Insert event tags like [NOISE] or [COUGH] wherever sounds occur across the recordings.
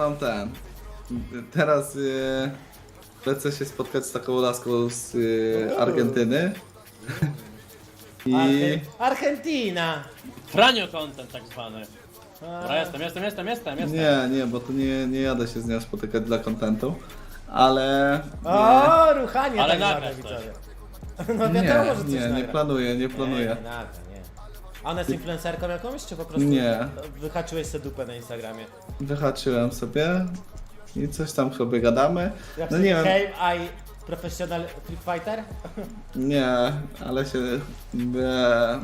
Mam ten. Teraz y, lecę się spotkać z taką laską z y, Argentyny. [LAUGHS] I Arge- Argentina! Franio content tak zwany. Dobra, jestem, jestem, jestem, jestem, jestem. nie, nie, bo to nie, nie jadę się z nią spotykać dla kontentu, ale O, ruchanie Ale tak zwane, nagrasz widzowie. [LAUGHS] No nie, wiadomo, nie, że coś nie, nie nagra. planuję, nie planuję. Nie, nie, nagra, nie. A ona jest influencerką jakąś, czy po prostu Nie. wyhaczyłeś sobie dupę na Instagramie? Wyhaczyłem sobie i coś tam sobie gadamy. Jak No nie wiem, Came I Professional Flip Fighter? [LAUGHS] nie, ale się... Be,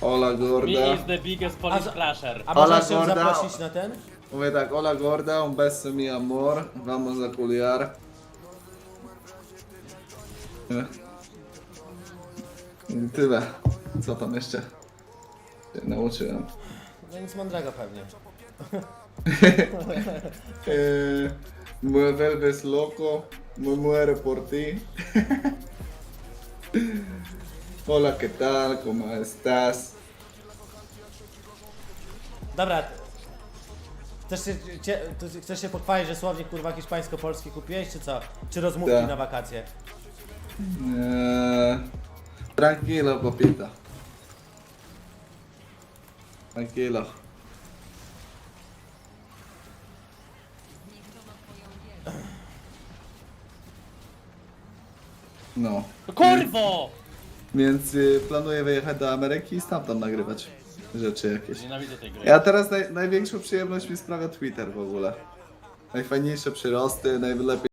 Ola Gorda. Me is the biggest Polish A- clasher. A Ola można się Gorda. zaprosić na ten? Mówię tak, hola gorda, un beso mi amor, vamos a culiar. I tyle. Co tam jeszcze? Się nauczyłem. No nic mądrego pewnie. Eh, me vuelves loco, me muero por ti. [LAUGHS] Hola, ¿qué tal? ¿Cómo estás? Dobra. Chcesz się, cie, to chcesz się pochwalić, że słownik kurwa hiszpańsko-polski kupiłeś, czy co? Czy rozmówki Tak. na wakacje? Eh, tranquilo, papita. Tranquilo. No. Kurwo! Więc y, planuję wyjechać do Ameryki i stamtąd nagrywać rzeczy jakieś. Nienawidzę tej gry. Ja teraz naj, największą przyjemność mi sprawia Twitter w ogóle. Najfajniejsze przyrosty, najlepiej